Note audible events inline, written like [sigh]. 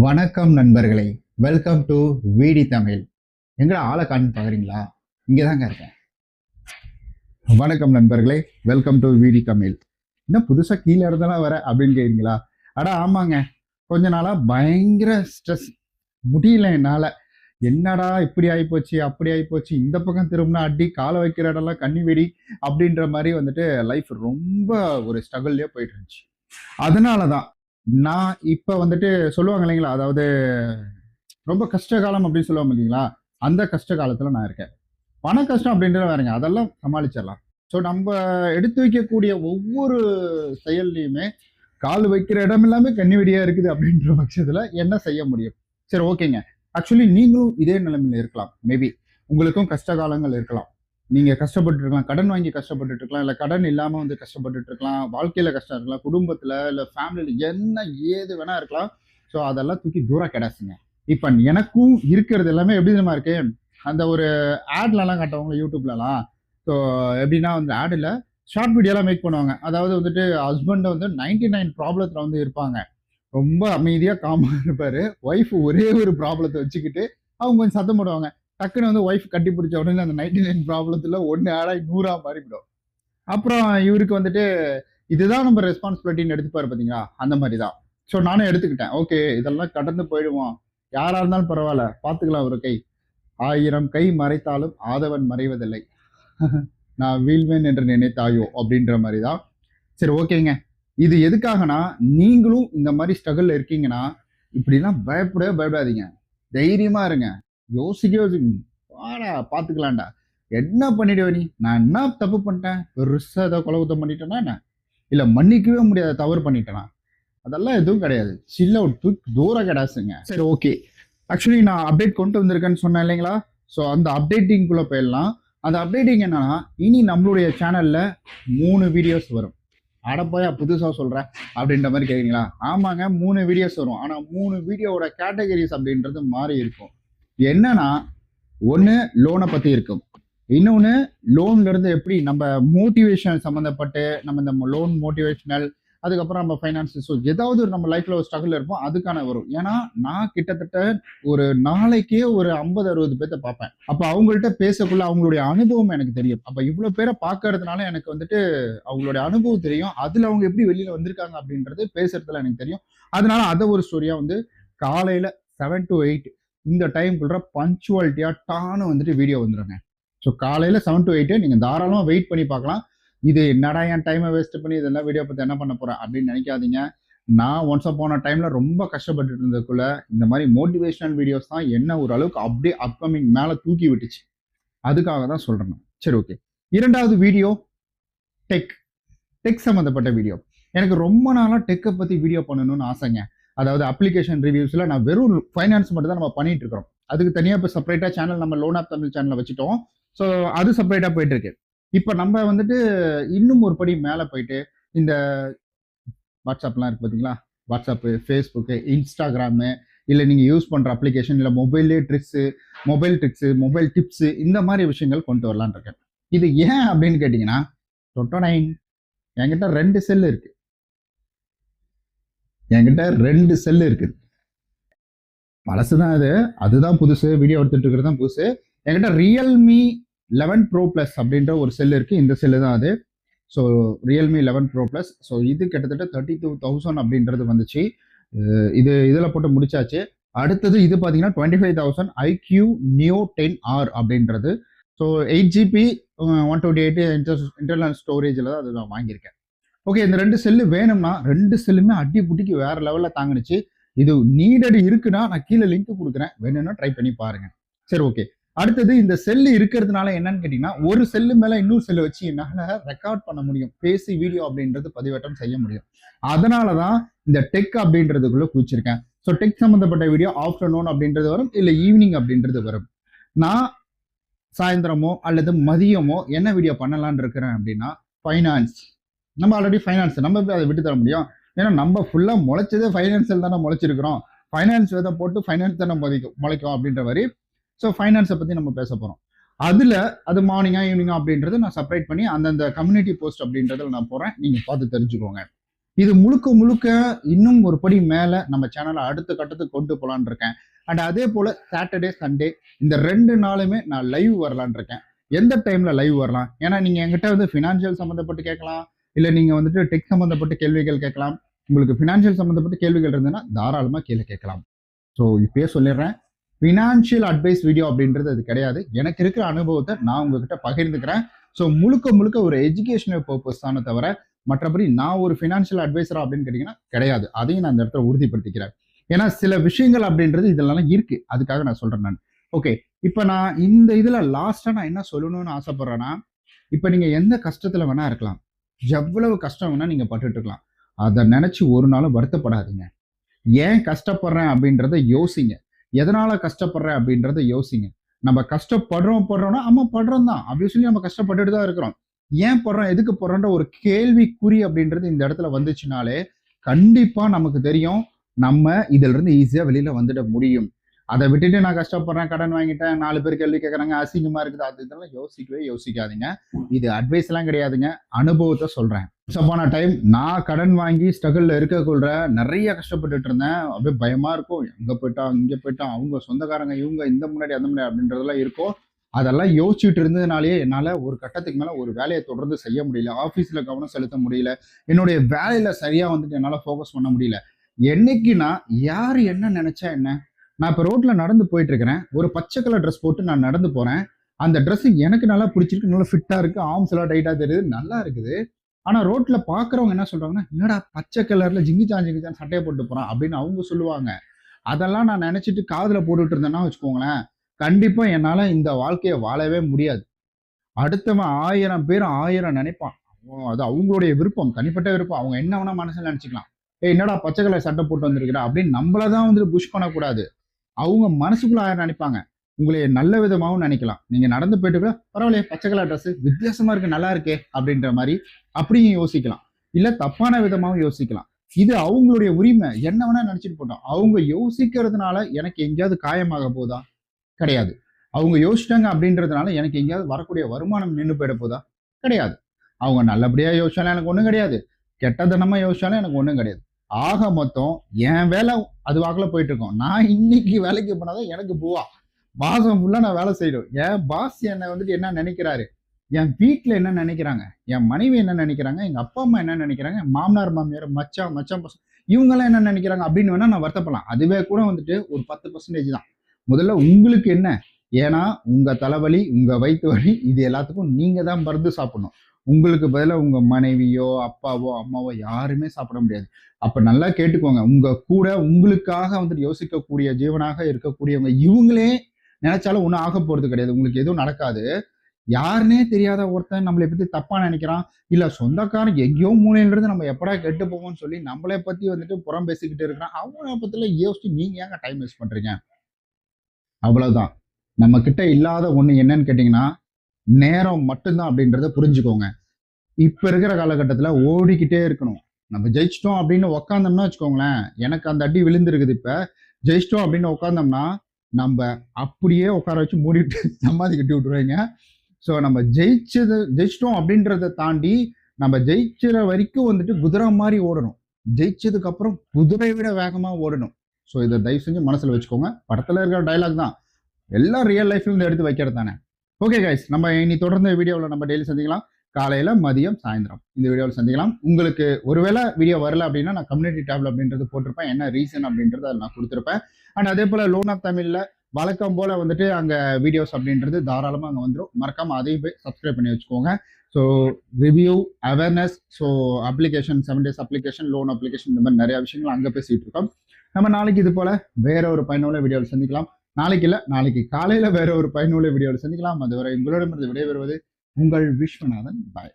வணக்கம் நண்பர்களே. Welcome to VD Tamil. எங்கடா ஆளை காணி பார்க்குறீங்களா? இங்கே தாங்க இருக்கேன். வணக்கம் நண்பர்களே. Welcome to VD Tamil. இன்னும் புதுசாக கீழே இருந்தெல்லாம் வர அப்படின்னு கேட்குறீங்களா அடா ஆமாங்க. கொஞ்ச நாளாக பயங்கர ஸ்ட்ரெஸ் முடியல என்னால். என்னடா இப்படி ஆகிப்போச்சு அப்படி ஆகிப்போச்சு இந்த பக்கம் திரும்பினா அடி காலை வைக்கிற இடம்லாம் கண்ணி வெடி அப்படின்ற மாதிரி வந்துட்டு லைஃப் ரொம்ப ஒரு ஸ்ட்ரகிள்லேயே போயிட்டு இருந்துச்சு. அதனால தான் நான் இப்போ வந்துட்டு சொல்லுவாங்க இல்லைங்களா? அதாவது ரொம்ப கஷ்ட காலம் அப்படின்னு சொல்லுவாங்க இல்லைங்களா அந்த கஷ்ட காலத்தில் நான் இருக்கேன். பண கஷ்டம் அப்படின்றது வேறங்க. அதெல்லாம் சமாளிச்சிடலாம். ஸோ நம்ம எடுத்து வைக்கக்கூடிய ஒவ்வொரு செயல்லையுமே கால் வைக்கிற இடம் எல்லாமே கண்ணிவெடியாக இருக்குது அப்படின்ற பட்சத்தில் என்ன செய்ய முடியும்? சரி ஓகேங்க. ஆக்சுவலி நீங்களும் இதே நிலைமையில இருக்கலாம். மேபி உங்களுக்கும் கஷ்ட காலங்கள் இருக்கலாம். நீங்க கஷ்டப்பட்டு இருக்கலாம் கடன் வாங்கி கஷ்டப்பட்டு இருக்கலாம் இல்ல கடன் இல்லாம வந்து கஷ்டப்பட்டு இருக்கலாம் வாழ்க்கையில கஷ்டம் இருக்கலாம் குடும்பத்துல இல்ல ஃபேமிலியில என்ன ஏது வேணா இருக்கலாம். ஸோ அதெல்லாம் தூக்கி தூரம் கிடாசுங்க. இப்ப எனக்கும் இருக்கிறது எல்லாமே எப்படி தெரியுமா இருக்கு? அந்த ஒரு ஆட்லலாம் காட்டுவாங்க யூடியூப்லலாம். ஸோ எப்படின்னா வந்து ஆடில் ஷார்ட் வீடியோலாம் மேக் பண்ணுவாங்க. அதாவது வந்துட்டு ஹஸ்பண்ட் வந்து நைன்டி நைன் ப்ராப்ளத்தில் வந்து இருப்பாங்க. ரொம்ப அமைதியாக காமாக இருப்பார். ஒய்ஃப் ஒரே ஒரு ப்ராப்ளத்தை வச்சுக்கிட்டு அவங்க கொஞ்சம் சத்தம் போடுவாங்க. டக்குன்னு வந்து ஒய்ஃப் கட்டி பிடிச்ச உடனே அந்த நைன்டி நைன் ப்ராப்ளத்தில் ஒன்று ஆடாய் நூறாக மாறிவிடும் அப்புறம் இவருக்கு வந்துட்டு இதுதான் நம்ம ரெஸ்பான்சிபிலிட்டின்னு எடுத்துப்பாரு பார்த்தீங்களா அந்த மாதிரி தான் ஸோ நானும் எடுத்துக்கிட்டேன். ஓகே இதெல்லாம் கடந்து போயிடுவோம் யாராக இருந்தாலும் பரவாயில்ல. பார்த்துக்கலாம் ஒரு கை. ஆயிரம் கை மறைத்தாலும் ஆதவன் மறைவதில்லை. [laughs] நான் வீழ்வேன் என்று நினைத்தாயோ? அப்படின்ற மாதிரி தான் சரி ஓகேங்க. இது எதுக்காகனா நீங்களும் இந்த மாதிரி ஸ்ட்ரகிள் இருக்கீங்கன்னா இப்படிலாம் பயப்படவே பயப்படாதீங்க. தைரியமாக இருங்க. யோசிக்க யோசிக்க வாடா பார்த்துக்கலாம்டா என்ன பண்ணிடுவ நீ? நான் என்ன தப்பு பண்ணிட்டேன்? பெருசா ஏதோ குலகுத்தம் பண்ணிட்டேனா என்ன? இல்லை மன்னிக்கவே முடியாத தவறு பண்ணிட்டேனா? அதெல்லாம் எதுவும் கிடையாது. சில்ல ஒரு தூக்கி தூர கிடாசுங்க. சரி. ஓகே ஆக்சுவலி நான் அப்டேட் கொண்டு வந்திருக்கேன்னு சொன்னேன் இல்லைங்களா? ஸோ அந்த அப்டேட்டிங்குள்ளே போயிடலாம். அந்த அப்டேட்டிங் என்னன்னா இனி நம்மளுடைய சேனல்ல மூணு வீடியோஸ் வரும். அடப்போயா புதுசாக சொல்கிறேன் அப்படின்ற மாதிரி கேட்குறீங்களா ஆமாங்க மூணு வீடியோஸ் வரும். ஆனால் மூணு வீடியோவோட கேட்டகரிஸ் அப்படின்றது மாறி இருக்கும். என்னன்னா ஒன்று லோனை பற்றி இருக்கும். இன்னொன்று லோன்லேருந்து எப்படி நம்ம மோட்டிவேஷனல் சம்மந்தப்பட்டு நம்ம இந்த லோன் மோட்டிவேஷனல் அதுக்கப்புறம் நம்ம ஃபைனான்ஸ் ஸோ ஏதாவது ஒரு நம்ம லைஃப்பில் ஒரு ஸ்ட்ரகிள் இருப்போம் அதுக்கான வரும். ஏன்னா நான் கிட்டத்தட்ட ஒரு நாளைக்கே ஒரு ஐம்பது அறுபது பேர்த்த பார்ப்பேன். அப்போ அவங்கள்ட்ட பேசக்குள்ள அவங்களுடைய அனுபவம் எனக்கு தெரியும். அப்போ இவ்வளோ பேரை பார்க்கறதுனால எனக்கு வந்துட்டு அவங்களுடைய அனுபவம் தெரியும். அதில் அவங்க எப்படி வெளியில் வந்திருக்காங்க அப்படின்றது பேசுறதுல எனக்கு தெரியும். அதனால அதை ஒரு ஸ்டோரியாக வந்து காலையில் செவன் டு எயிட் இந்த டைம்குள்ள பஞ்சுவாலிட்டியாக டான்னு வந்துட்டு வீடியோ வந்துடுங்க ஸோ காலையில் செவன் டு எயிட்டு நீங்கள் தாராளமாக வெயிட் பண்ணி பார்க்கலாம். இது என்னடா என் டைமை வேஸ்ட் பண்ணி இதெல்லாம் வீடியோ பற்றி என்ன பண்ண போகிறேன் அப்படின்னு நினைக்காதீங்க. நான் ஒன்ஸ் போன டைமில் ரொம்ப கஷ்டப்பட்டு இருந்ததுக்குள்ள இந்த மாதிரி மோட்டிவேஷனல் வீடியோஸ் தான் என்ன ஓரளவுக்கு அப்படியே அப்கமிங் மேலே தூக்கி விட்டுச்சு. அதுக்காக தான் சொல்கிறேன் சரி ஓகே இரண்டாவது வீடியோ டெக் டெக் சம்மந்தப்பட்ட வீடியோ எனக்கு ரொம்ப நாளாக டெக்கை பற்றி வீடியோ பண்ணணும்னு ஆசைங்க. அதாவது அப்ளிகேஷன் ரிவ்யூஸில் நான் வெறும் ஃபைனான்ஸ் மட்டும் தான் நம்ம பண்ணிட்டு இருக்கிறோம். அதுக்கு தனியாக இப்போ செப்பரேட்டாக சேனல் நம்ம லோன் ஆப் தமிழ் சேனலை வச்சுட்டோம். ஸோ அது செப்பரேட்டாக போயிட்டு இருக்கு. இப்போ நம்ம வந்துட்டு இன்னும் ஒரு படி மேலே போயிட்டு இந்த வாட்ஸ்அப்லாம் இருக்கு பார்த்தீங்களா வாட்ஸ்அப்பு ஃபேஸ்புக்கு இன்ஸ்டாகிராமு இல்லை நீங்கள் யூஸ் பண்ணுற அப்ளிகேஷன் இல்லை மொபைல்லே tricks mobile tricks mobile tips இந்த மாதிரி விஷயங்கள் கொண்டு வரலான்னு இருக்கேன். இது ஏன் அப்படின்னு கேட்டிங்கன்னா டொட்டோ நைன் என்கிட்ட ரெண்டு செல் இருக்குது என்கிட்ட ரெண்டு செல்லு இருக்குது பழசு தான் அது. அதுதான் புதுசு. வீடியோ எடுத்துட்டு இருக்கிறது தான் புதுசு. என்கிட்ட ரியல்மி லெவன் ப்ரோ ப்ளஸ் அப்படின்ற ஒரு செல் இருக்குது இந்த செல்லு தான் அது. So realme eleven pro plus so இது கிட்டத்தட்ட தேர்ட்டி டூ தௌசண்ட் அப்படின்றது வந்துச்சு. இது இதில் போட்டு முடிச்சாச்சு. அடுத்தது இது பார்த்தீங்கன்னா twenty five thousand iQOO neo ten R அப்படின்றது. So eight GB one twenty eight inter internal ஸ்டோரேஜில் தான் அது நான் வாங்கியிருக்கேன். ஓகே இந்த ரெண்டு செல்லு வேணும்னா ரெண்டு செல்லுமே அடி புட்டிக்கு வேற லெவலில் தாங்குனுச்சு. இது நீடட் இருக்குன்னா நான் கீழே லிங்க் கொடுக்குறேன். வேணும்னா ட்ரை பண்ணி பாருங்க. சரி ஓகே அடுத்தது இந்த செல்லு இருக்கிறதுனால என்னன்னு கேட்டீங்கன்னா ஒரு செல்லு மேல இன்னொரு செல்லு வச்சு என்னால ரெக்கார்ட் பண்ண முடியும். பேசி வீடியோ அப்படின்றது பதிவேற்றம் செய்ய முடியும். அதனாலதான் இந்த டெக் அப்படின்றதுக்குள்ள குதிச்சிருக்கேன் ஸோ டெக் சம்பந்தப்பட்ட வீடியோ ஆஃப்டர்நூன் அப்படின்றது வரும் இல்லை ஈவினிங் அப்படின்றது வரும். நான் சாயந்தரமோ அல்லது மதியமோ என்ன வீடியோ பண்ணலான் இருக்கிறேன் அப்படின்னா ஃபைனான்ஸ் நம்ம ஆல்ரெடி ஃபைனான்ஸ் நம்ம எப்படி அதை விட்டு தர முடியும்? ஏன்னா நம்ம ஃபுல்லாக முளைச்சதே ஃபைனான்சியல் தானே முளைச்சிருக்கிறோம். ஃபைனான்ஸ் விதை போட்டு ஃபைனான்ஸ் தானே முளைக்கும் முளைக்கும் அப்படின்ற மாதிரி ஸோ ஃபைனான்ஸை பற்றி நம்ம பேச போகிறோம் அதில் அது மார்னிங்கா ஈவினிங்கா அப்படின்றத நான் செப்பரேட் பண்ணி அந்தந்த கம்யூனிட்டி போஸ்ட் அப்படின்றதில் நான் போகிறேன் நீங்கள் பார்த்து தெரிஞ்சுக்கோங்க. இது முழுக்க முழுக்க இன்னும் ஒரு படி மேலே நம்ம சேனலை அடுத்த கட்டத்துக்கு கொண்டு போகலான்னு இருக்கேன். அண்ட் அதே போல் சாட்டர்டே சண்டே இந்த ரெண்டு நாளுமே நான் லைவ் வரலான்னு இருக்கேன். எந்த டைமில் லைவ் வரலாம்? ஏன்னா நீங்கள் என்கிட்ட வந்து ஃபினான்ஷியல் சம்மந்தப்பட்டு கேட்கலாம். இல்லை நீங்கள் வந்துட்டு டெக் சம்மந்தப்பட்ட கேள்விகள் கேட்கலாம். உங்களுக்கு ஃபினான்ஷியல் சம்மந்தப்பட்ட கேள்விகள் இருந்ததுன்னா தாராளமாக கீழே கேட்கலாம். ஸோ இப்பயே சொல்லிடுறேன். ஃபினான்ஷியல் அட்வைஸ் வீடியோ அப்படின்றது அது கிடையாது. எனக்கு இருக்கிற அனுபவத்தை நான் உங்ககிட்ட பகிர்ந்துக்கிறேன். ஸோ முழுக்க முழுக்க ஒரு எஜுகேஷனல் பர்பஸ் தானே தவிர மற்றபடி நான் ஒரு ஃபினான்ஷியல் அட்வைசரா அப்படின்னு கேட்டிங்கன்னா கிடையாது. அதையும் நான் இந்த இடத்துல உறுதிப்படுத்திக்கிறேன். ஏன்னா சில விஷயங்கள் அப்படின்றது இதெல்லாம் இருக்கு. அதுக்காக நான் சொல்றேன் நான். ஓகே இப்போ நான் இந்த இதில் லாஸ்ட்டாக நான் என்ன சொல்லணும்னு ஆசைப்படுறேன்னா இப்போ நீங்கள் எந்த கஷ்டத்தில் வேணா இருக்கலாம். எவ்வளவு கஷ்டம் வேணால் நீங்கள் பட்டுட்ருக்கலாம் அதை நினச்சி ஒரு நாளும் வருத்தப்படாதீங்க. ஏன் கஷ்டப்படுறேன் அப்படின்றத யோசிங்க. எதனால் கஷ்டப்படுறேன் அப்படின்றத யோசிங்க. நம்ம கஷ்டப்படுறோம் படுறோம்னா ஆமாம் படுறோம் தான். அப்படின்னு சொல்லி நம்ம கஷ்டப்பட்டுட்டு தான் இருக்கிறோம். ஏன் படுறோம் எதுக்கு போடுறோன்ற ஒரு கேள்விக்குறி அப்படின்றது இந்த இடத்துல வந்துச்சுனாலே கண்டிப்பாக நமக்கு தெரியும். நம்ம இதிலிருந்து இருந்து வெளியில் வந்துட முடியும். அதை விட்டுட்டு நான் கஷ்டப்படுறேன் கடன் வாங்கிட்டேன் நாலு பேர் கேள்வி கேட்குறாங்க அசிங்கமா இருக்குது. அது இதெல்லாம் யோசிக்கவே யோசிக்காதீங்க. இது அட்வைஸ் எல்லாம் கிடையாதுங்க. அனுபவத்தை சொல்றேன். போன டைம் நான் கடன் வாங்கி ஸ்ட்ரகிள்ல இருக்கக்குள்ள நிறைய கஷ்டப்பட்டுட்டு இருந்தேன். அப்படியே பயமா இருக்கும். எங்க போயிட்டான் இங்க போயிட்டான் அவங்க சொந்தக்காரங்க இவங்க இந்த முன்னாடி அந்த முன்னாடி அப்படின்றதெல்லாம் இருக்கும். அதெல்லாம் யோசிச்சுட்டு இருந்ததுனாலே என்னால் ஒரு கட்டத்துக்கு மேலே ஒரு வேலையை தொடர்ந்து செய்ய முடியல. ஆஃபீஸில் கவனம் செலுத்த முடியல. என்னுடைய வேலையில் சரியாக வந்துட்டு என்னால் ஃபோக்கஸ் பண்ண முடியல. என்னைக்குன்னா யார் என்ன நினச்சா என்ன? நான் இப்போ ரோட்டில் நடந்து போயிட்டு இருக்கிறேன் ஒரு பச்சை கலர் ட்ரெஸ் போட்டு நான் நடந்து போகிறேன் அந்த ட்ரெஸ்ஸு எனக்கு நல்லா பிடிச்சிருக்கு நல்லா ஃபிட்டாக இருக்குது ஆர்ம்ஸ் எல்லாம் டைட்டாக தெரியுது நல்லா இருக்குது. ஆனால் ரோட்டில் பார்க்குறவங்க என்ன சொல்கிறாங்கன்னா என்னடா பச்சை கலரில் ஜிங்கிச்சான் ஜிங்கிச்சான் சட்டையை போட்டு போகிறான் அப்படின்னு அவங்க சொல்லுவாங்க. அதெல்லாம் நான் நினச்சிட்டு காதில் போட்டுட்டு இருந்தேன்னா வச்சுக்கோங்களேன் கண்டிப்பாக என்னால் இந்த வாழ்க்கையை வாழவே முடியாது. அடுத்தவன் ஆயிரம் பேர் ஆயிரம் நினைப்பான். அது அவங்களுடைய விருப்பம் தனிப்பட்ட விருப்பம். அவங்க என்ன வேணா மனசில் நினச்சிக்கலாம். ஏய் என்னடா பச்சை கலர் சட்டை போட்டு வந்திருக்கிறா? அப்படின்னு நம்மளதான் வந்துட்டு புஷ் பண்ணக்கூடாது. அவங்க மனசுக்குள்ள ஆயிரம் நினைப்பாங்க. உங்களை நல்ல விதமாகவும் நினைக்கலாம். நீங்க நடந்து போயிட்டு கூட பரவாயில்லையே பச்சை கலர் ட்ரெஸ் வித்தியாசமா இருக்கு நல்லா இருக்கே அப்படின்ற மாதிரி அப்படியும் யோசிக்கலாம். இல்ல தப்பான விதமாகவும் யோசிக்கலாம். இது அவங்களுடைய உரிமை. என்ன வேணா நினைச்சிட்டு போட்டோம். அவங்க யோசிக்கிறதுனால எனக்கு எங்கேயாவது காயமாக போதா? கிடையாது. அவங்க யோசிச்சிட்டாங்க அப்படின்றதுனால எனக்கு எங்கேயாவது வரக்கூடிய வருமானம் நின்று போயிட போதா? கிடையாது. அவங்க நல்லபடியா யோசிச்சாலும் எனக்கு ஒன்றும் கிடையாது. கெட்டதனமா யோசிச்சாலும் எனக்கு ஒன்றும் கிடையாது. ஆக மொத்தம் என் வேலை அது வாக்கில் போயிட்டு இருக்கோம் நான் இன்னைக்கு வேலைக்கு போனாதான் எனக்கு போவா. மாசம் ஃபுல்லா நான் வேலை செய்யணும். என் பாஸ் என்னை வந்துட்டு என்ன நினைக்கிறாரு? என் வீட்டில் என்ன நினைக்கிறாங்க? என் மனைவி என்ன நினைக்கிறாங்க? எங்க அப்பா அம்மா என்ன நினைக்கிறாங்க? மாமனார் மாமியார் மச்சான் மச்சான் பசங்க இவங்கெல்லாம் என்ன நினைக்கிறாங்க அப்படின்னு வேணா நான் வருத்தப்படலாம். அதுவே கூட வந்துட்டு ஒரு பத்து பர்சன்டேஜ் தான். முதல்ல உங்களுக்கு என்ன? ஏன்னா உங்க தலைவலி உங்க வயிற்று வலி இது எல்லாத்துக்கும் நீங்க தான் மருந்து சாப்பிடணும். உங்களுக்கு பதிலாக உங்கள் மனைவியோ அப்பாவோ அம்மாவோ யாருமே சாப்பிட முடியாது. அப்போ நல்லா கேட்டுக்கோங்க. உங்கள் கூட உங்களுக்காக வந்துட்டு யோசிக்கக்கூடிய ஜீவனாக இருக்கக்கூடியவங்க இவங்களே நினைச்சாலும் ஒன்றும் ஆக போகிறது கிடையாது. உங்களுக்கு எதுவும் நடக்காது. யாருனே தெரியாத ஒருத்தன் நம்மளை பற்றி தப்பாக நினைக்கிறான். இல்லை சொந்தக்காரன் எங்கேயோ மூலையிலிருந்து நம்ம எப்படா கெட்டு போவோம்னு சொல்லி நம்மளை பற்றி வந்துட்டு புறம் பேசிக்கிட்டு இருக்கிறான். அவங்கள பற்றியில் யோசிச்சு நீங்கள் ஏங்க டைம் வேஸ்ட் பண்ணுறீங்க அவ்வளோதான் நம்ம கிட்ட இல்லாத ஒன்று என்னன்னு கேட்டிங்கன்னா நேரம் மட்டும்தான் அப்படின்றத புரிஞ்சுக்கோங்க. இப்ப இருக்கிற காலகட்டத்துல ஓடிக்கிட்டே இருக்கணும். நம்ம ஜெயிச்சிட்டோம் அப்படின்னு உக்காந்தோம்னா வச்சுக்கோங்களேன் எனக்கு அந்த அடி விழுந்திருக்குது இப்ப. ஜெயிச்சிட்டோம் அப்படின்னு உட்காந்தோம்னா நம்ம அப்படியே உட்கார வச்சு மூடிட்டு சமாதி கட்டி விட்டுருவீங்க. ஸோ நம்ம ஜெயிச்சது ஜெயிச்சிட்டோம் அப்படின்றத தாண்டி நம்ம ஜெயிச்சிற வரைக்கும் வந்துட்டு குதிரை மாதிரி ஓடணும். ஜெயிச்சதுக்கு அப்புறம் குதிரை விட வேகமா ஓடணும். ஸோ இதை தயவு செஞ்சு மனசுல வச்சுக்கோங்க. படத்துல இருக்கிற டைலாக் தான். எல்லாம் ரியல் லைஃப்லேருந்து எடுத்து வைக்கிறது தானே. ஓகே கைஸ் நம்ம இனி தொடர்ந்து வீடியோவில் நம்ம டெய்லி சந்திக்கலாம். காலையில் மதியம் சாயந்தரம். இந்த வீடியோவில் சந்திக்கலாம். உங்களுக்கு ஒருவேளை வீடியோ வரல அப்படின்னா நான் கம்யூனிட்டி டேப்ல அப்படின்றது போட்டிருப்பேன். என்ன ரீசன் அப்படின்றத நான் கொடுத்துருப்பேன். அண்ட் அதே போல் லோன் ஆஃப் தமிழில் வழக்கம் போல் வந்துட்டு அங்கே வீடியோஸ் அப்படின்றது தாராளமாக அங்கே வந்துடும் மறக்காம அதையும் போய் சப்ஸ்கிரைப் பண்ணி வச்சுக்கோங்க. So review awareness so application seven days application loan application இந்த மாதிரி நிறையா விஷயங்கள் அங்கே பேசிகிட்டு இருக்கோம். நம்ம நாளைக்கு இது போல் வேற ஒரு பயனுள்ள வீடியோவில் சந்திக்கலாம். நாளைக்கு இல்லை நாளைக்கு காலையில் வேற ஒரு பயனுள்ள வீடியோவில் சந்திக்கலாம். அதுவரை உங்களிடமிருந்து விடைபெறுவது உங்கள் விஸ்வநாதன். பாய்